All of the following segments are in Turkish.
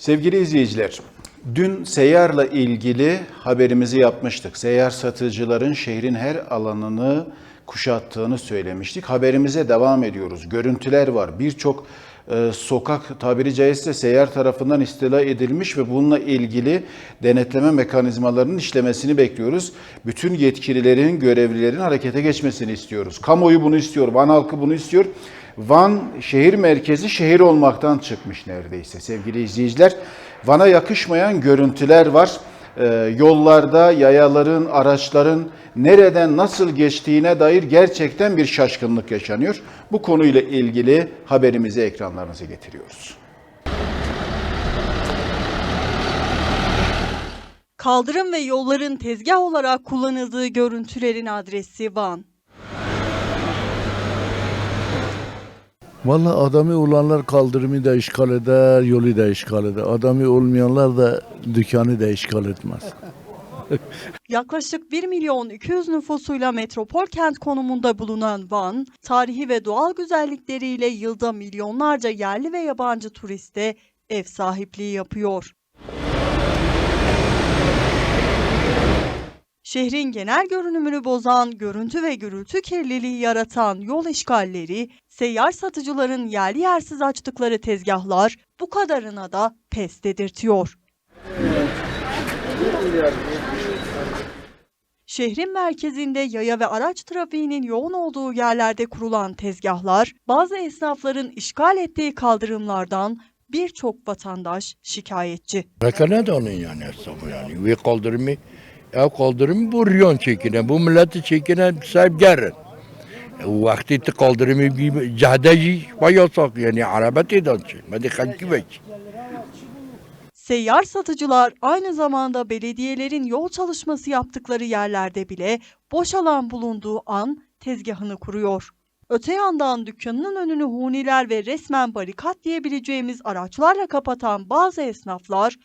Sevgili izleyiciler, dün seyyarla ilgili haberimizi yapmıştık. Seyyar satıcıların şehrin her alanını kuşattığını söylemiştik. Haberimize devam ediyoruz. Görüntüler var. Birçok sokak tabiri caizse seyyar tarafından istila edilmiş ve bununla ilgili denetleme mekanizmalarının işlemesini bekliyoruz. Bütün yetkililerin, görevlilerin harekete geçmesini istiyoruz. Kamuoyu bunu istiyor, Van halkı bunu istiyor. Van şehir merkezi şehir olmaktan çıkmış neredeyse sevgili izleyiciler. Van'a yakışmayan görüntüler var. Ee, yollarda yayaların, araçların nereden nasıl geçtiğine dair gerçekten bir şaşkınlık yaşanıyor. Bu konuyla ilgili haberimizi ekranlarınıza getiriyoruz. Kaldırım ve yolların tezgah olarak kullanıldığı görüntülerin adresi Van. Vallahi adamı olanlar kaldırımı da işgal eder, yolu da işgal eder. Adamı olmayanlar da dükkanı da işgal etmez. Yaklaşık 1 milyon 200 nüfusuyla metropol kent konumunda bulunan Van, tarihi ve doğal güzellikleriyle yılda milyonlarca yerli ve yabancı turiste ev sahipliği yapıyor. Şehrin genel görünümünü bozan, görüntü ve gürültü kirliliği yaratan yol işgalleri, seyyar satıcıların yerli yersiz açtıkları tezgahlar bu kadarına da pes dedirtiyor. Şehrin merkezinde yaya ve araç trafiğinin yoğun olduğu yerlerde kurulan tezgahlar, bazı esnafların işgal ettiği kaldırımlardan birçok vatandaş şikayetçi. Rekane de onun yani hesabı yani. Ve kaldırımı, ev kaldırımı bu riyon çekine, bu milleti çekine sahip gelin. Gibi cahdeci bayağı sak yani arabet eden şey. Medi halki bek. Seyyar satıcılar aynı zamanda belediyelerin yol çalışması yaptıkları yerlerde bile boş alan bulunduğu an tezgahını kuruyor. Öte yandan dükkanının önünü huniler ve resmen barikat diyebileceğimiz araçlarla kapatan bazı esnaflar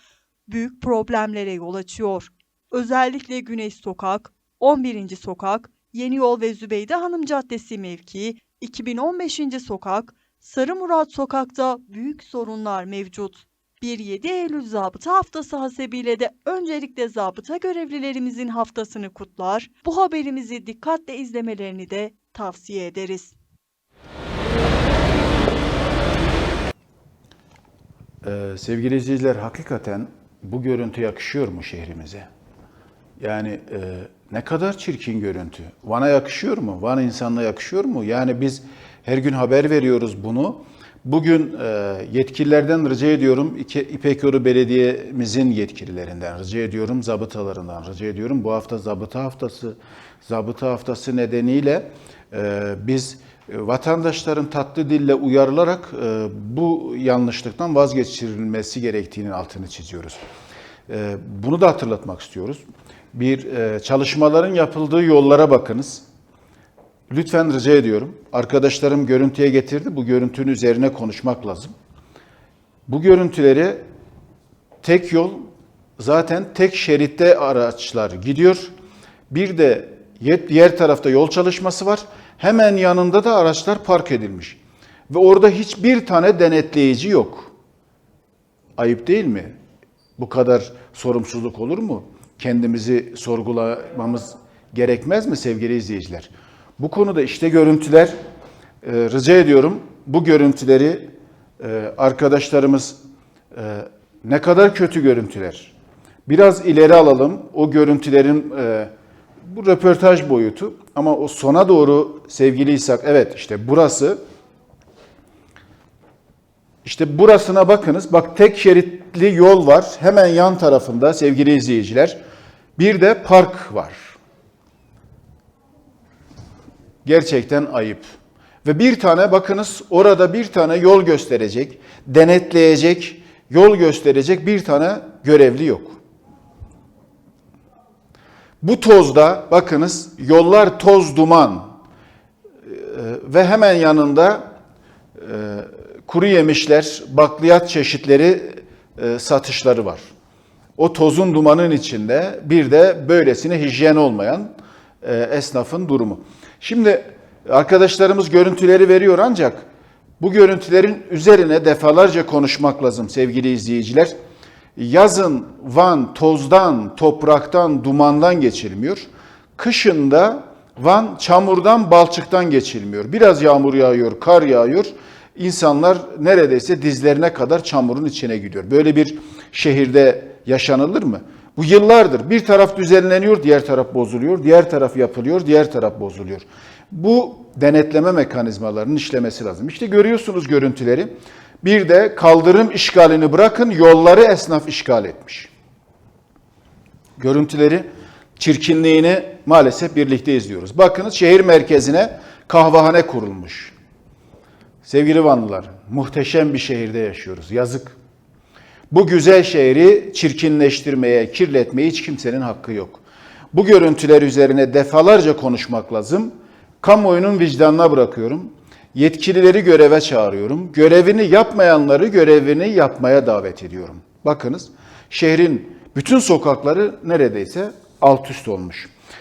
büyük problemlere yol açıyor. Özellikle Güneş Sokak, 11. Sokak, Yeni Yol ve Zübeyde Hanım Caddesi mevkii, 2015. Sokak, Sarı Murat Sokak'ta büyük sorunlar mevcut. 1-7 Eylül Zabıta Haftası hasebiyle de öncelikle zabıta görevlilerimizin haftasını kutlar, bu haberimizi dikkatle izlemelerini de tavsiye ederiz. Ee, sevgili izleyiciler hakikaten bu görüntü yakışıyor mu şehrimize? Yani e, ne kadar çirkin görüntü. Van'a yakışıyor mu? Van insanına yakışıyor mu? Yani biz her gün haber veriyoruz bunu. Bugün e, yetkililerden rica ediyorum, İke- İpek Yolu Belediye'mizin yetkililerinden rica ediyorum, zabıtalarından rica ediyorum. Bu hafta zabıta haftası, zabıta haftası nedeniyle e, biz e, vatandaşların tatlı dille uyarılarak e, bu yanlışlıktan vazgeçirilmesi gerektiğinin altını çiziyoruz. E, Bunu da hatırlatmak istiyoruz. Bir e, çalışmaların yapıldığı yollara bakınız. Lütfen rica ediyorum. Arkadaşlarım görüntüye getirdi. Bu görüntünün üzerine konuşmak lazım. Bu görüntüleri tek yol zaten tek şeritte araçlar gidiyor. Bir de diğer tarafta yol çalışması var. Hemen yanında da araçlar park edilmiş. Ve orada hiçbir tane denetleyici yok. Ayıp değil mi? Bu kadar sorumsuzluk olur mu? Kendimizi sorgulamamız gerekmez mi sevgili izleyiciler? Bu konuda işte görüntüler, e, rica ediyorum bu görüntüleri e, arkadaşlarımız e, ne kadar kötü görüntüler. Biraz ileri alalım o görüntülerin e, bu röportaj boyutu ama o sona doğru sevgili İshak evet işte burası işte burasına bakınız. Bak tek şeritli yol var. Hemen yan tarafında sevgili izleyiciler. Bir de park var. Gerçekten ayıp. Ve bir tane bakınız orada bir tane yol gösterecek, denetleyecek, yol gösterecek bir tane görevli yok. Bu tozda bakınız yollar toz duman Ee, ve hemen yanında e, kuru yemişler, bakliyat çeşitleri e, satışları var. O tozun dumanın içinde bir de böylesine hijyen olmayan e, esnafın durumu. Şimdi arkadaşlarımız görüntüleri veriyor ancak bu görüntülerin üzerine defalarca konuşmak lazım sevgili izleyiciler. Yazın Van tozdan, topraktan, dumandan geçilmiyor. Kışın da Van çamurdan, balçıktan geçilmiyor. Biraz yağmur yağıyor, kar yağıyor. İnsanlar neredeyse dizlerine kadar çamurun içine gidiyor. Böyle bir şehirde yaşanılır mı? Bu yıllardır bir taraf düzenleniyor, diğer taraf bozuluyor, diğer taraf yapılıyor, diğer taraf bozuluyor. Bu denetleme mekanizmalarının işlemesi lazım. İşte görüyorsunuz görüntüleri. Bir de kaldırım işgalini bırakın yolları esnaf işgal etmiş. Görüntüleri çirkinliğini maalesef birlikte izliyoruz. Bakınız şehir merkezine kahvehane kurulmuş. Sevgili Vanlılar, muhteşem bir şehirde yaşıyoruz. Yazık. Bu güzel şehri çirkinleştirmeye, kirletmeye hiç kimsenin hakkı yok. Bu görüntüler üzerine defalarca konuşmak lazım. Kamuoyunun vicdanına bırakıyorum. Yetkilileri göreve çağırıyorum. Görevini yapmayanları görevini yapmaya davet ediyorum. Bakınız şehrin bütün sokakları neredeyse alt üst olmuş.